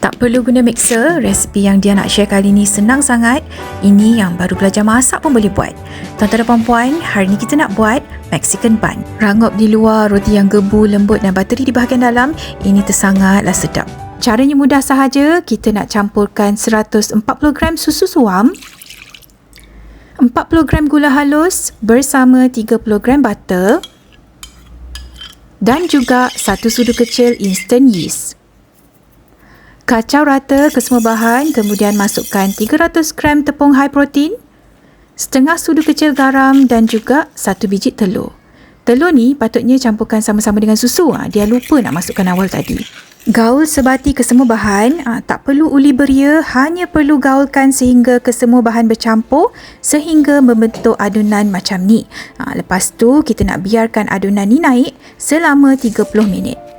Tak perlu guna mixer, resipi yang dia nak share kali ni senang sangat. Ini yang baru belajar masak pun boleh buat. Tuan-tuan dan puan-puan, hari ni kita nak buat Mexican bun. Rangup di luar, roti yang gebu, lembut dan bateri di bahagian dalam, ini tersangatlah sedap. Caranya mudah sahaja, kita nak campurkan 140 gram susu suam, 40 gram gula halus bersama 30 gram butter dan juga satu sudu kecil instant yeast. Kacau rata ke semua bahan kemudian masukkan 300 gram tepung high protein, setengah sudu kecil garam dan juga satu biji telur. Telur ni patutnya campurkan sama-sama dengan susu. Ha, dia lupa nak masukkan awal tadi. Gaul sebati ke semua bahan, ha, tak perlu uli beria, hanya perlu gaulkan sehingga ke semua bahan bercampur sehingga membentuk adunan macam ni. Ha, lepas tu kita nak biarkan adunan ni naik selama 30 minit.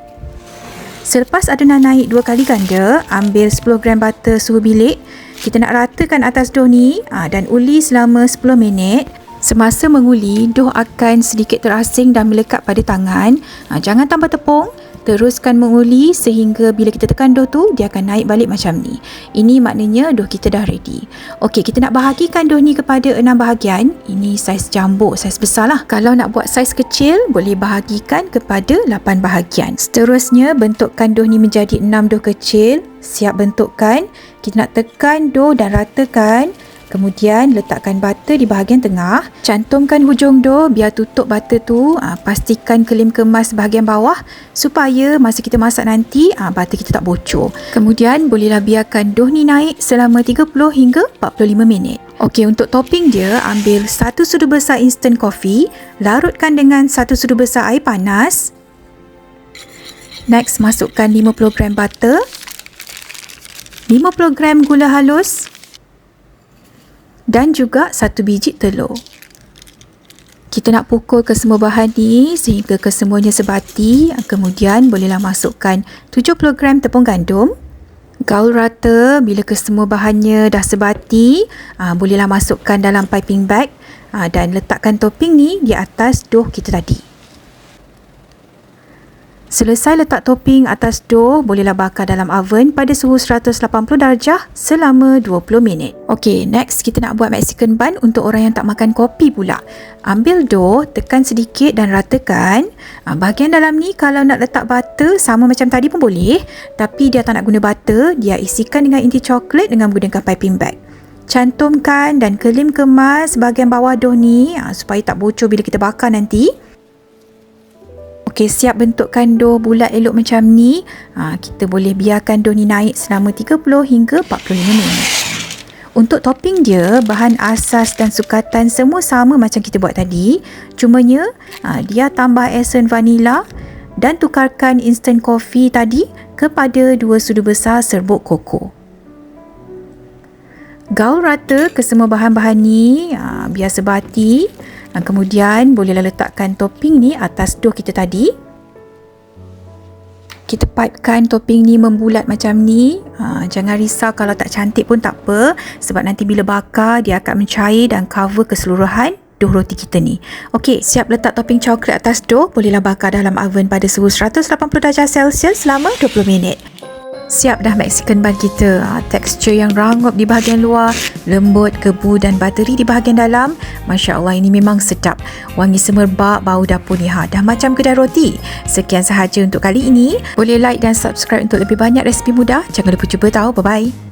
Selepas adunan naik dua kali ganda, ambil 10 gram butter suhu bilik. Kita nak ratakan atas dough ni aa, dan uli selama 10 minit. Semasa menguli, dough akan sedikit terasing dan melekat pada tangan. Aa, jangan tambah tepung. Teruskan menguli sehingga bila kita tekan dough tu, dia akan naik balik macam ni. Ini maknanya dough kita dah ready. Okey, kita nak bahagikan dough ni kepada enam bahagian. Ini saiz jumbo, saiz besar lah. Kalau nak buat saiz kecil, boleh bahagikan kepada 8 bahagian. Seterusnya, bentukkan dough ni menjadi 6 dough kecil. Siap bentukkan. Kita nak tekan dough dan ratakan. Kemudian letakkan butter di bahagian tengah. Cantumkan hujung dough biar tutup butter tu. Ha, pastikan kelim kemas bahagian bawah supaya masa kita masak nanti ha, butter kita tak bocor. Kemudian bolehlah biarkan dough ni naik selama 30 hingga 45 minit. Okey, untuk topping dia, ambil satu sudu besar instant coffee, larutkan dengan satu sudu besar air panas. Next, masukkan 50 gram butter, 50 gram gula halus, dan juga satu biji telur. Kita nak pukul ke semua bahan ni sehingga kesemuanya sebati. Kemudian bolehlah masukkan 70 gram tepung gandum. Gaul rata bila kesemua bahannya dah sebati. Aa, bolehlah masukkan dalam piping bag aa, dan letakkan topping ni di atas dough kita tadi. Selesai letak topping atas dough, bolehlah bakar dalam oven pada suhu 180 darjah selama 20 minit. Okey, next kita nak buat Mexican bun untuk orang yang tak makan kopi pula. Ambil dough, tekan sedikit dan ratakan. Ha, bahagian dalam ni kalau nak letak butter sama macam tadi pun boleh. Tapi dia tak nak guna butter, dia isikan dengan inti coklat dengan menggunakan piping bag. Cantumkan dan kelim kemas bahagian bawah dough ni ha, supaya tak bocor bila kita bakar nanti. Okey, siap bentukkan dough bulat elok macam ni. Ha, kita boleh biarkan dough ni naik selama 30 hingga 45 minit. Untuk topping dia, bahan asas dan sukatan semua sama macam kita buat tadi. Cumanya, ha, dia tambah esen vanila dan tukarkan instant coffee tadi kepada dua sudu besar serbuk koko. Gaul rata ke semua bahan-bahan ni ha, biar sebati. Dan kemudian bolehlah letakkan topping ni atas dough kita tadi. Kita pipekan topping ni membulat macam ni. Ha, jangan risau kalau tak cantik pun tak apa. Sebab nanti bila bakar dia akan mencair dan cover keseluruhan dough roti kita ni. Okey, siap letak topping coklat atas dough. Bolehlah bakar dalam oven pada suhu 180 darjah Celsius selama 20 minit. Siap dah Mexican bun kita. Ha, tekstur yang rangup di bahagian luar, lembut, kebu dan bateri di bahagian dalam. Masya Allah ini memang sedap. Wangi semerbak bau dapur ni ha. Dah macam kedai roti. Sekian sahaja untuk kali ini. Boleh like dan subscribe untuk lebih banyak resipi mudah. Jangan lupa cuba tahu. Bye-bye.